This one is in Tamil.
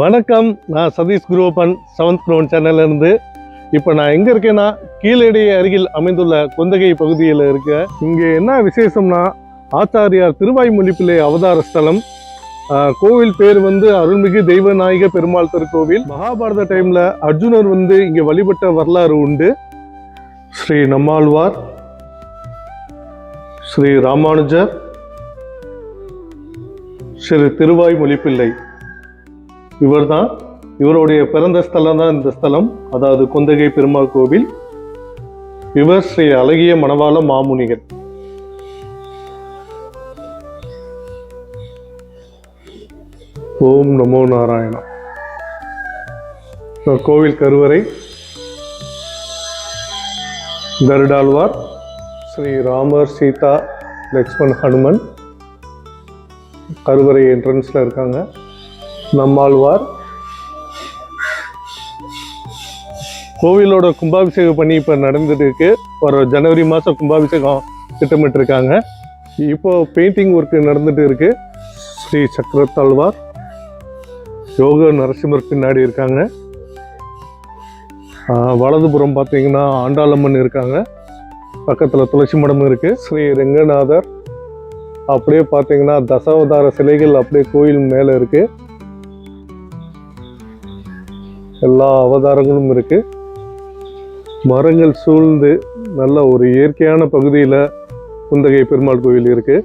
வணக்கம். நான் சதீஷ் குருவப்பன் செவன்த் க்ரௌன் சேனல்லேருந்து இப்போ நான் எங்கே இருக்கேன்னா கீழடி அருகில் அமைந்துள்ள கொந்தகை பகுதியில் இருக்க இங்கே என்ன விசேஷம்னா ஆச்சாரியார் திருவாய்மொழிப்பிள்ளை அவதார ஸ்தலம். கோவில் பேர் வந்து அருள்மிகு தெய்வநாயக பெருமாள் திருக்கோவில். மகாபாரத டைமில் அர்ஜுனர் வந்து இங்கே வழிபட்ட வரலாறு உண்டு. ஸ்ரீ நம்மாழ்வார் ஸ்ரீ ராமானுஜர் ஸ்ரீ இவர் இவர்தான் இவருடைய பிறந்த ஸ்தலம் தான் இந்த ஸ்தலம். அதாவது குந்தகை பெருமாள் கோவில். இவர் ஸ்ரீ அழகிய மணவாள மாமுனிகள். ஓம் நமோ நாராயணா கோவில் கருவறை. கருடாழ்வார். ஸ்ரீ ராமர் சீதா லக்ஷ்மண் ஹனுமன். கருவறை என்ட்ரன்ஸில் இருக்காங்க. நம்மாழ்வார். கோவிலோட கும்பாபிஷேகம் பண்ணி இப்போ நடந்துட்டு இருக்கு ஒரு ஜனவரி மாதம் கும்பாபிஷேகம் திட்டமிட்டிருக்காங்க. இப்போ பெயிண்டிங் ஒர்க்கு நடந்துட்டு இருக்கு. ஸ்ரீ சக்கரத்தாழ்வார் யோக நரசிம்மர் பின்னாடி இருக்காங்க. வலதுபுறம் பார்த்தீங்கன்னா ஆண்டாளம்மன் இருக்காங்க. பக்கத்தில் துளசி மடம் இருக்குது ஸ்ரீ ரெங்கநாதர் அப்படியே பார்த்தீங்கன்னா தசாவதார சிலைகள் அப்படியே கோயில் மேலே இருக்குது எல்லா அவதாரங்களும் இருக்குது மரங்கள் சூழ்ந்து நல்ல ஒரு இயற்கையான பகுதியில் குந்தகை பெருமாள் கோவில் இருக்குது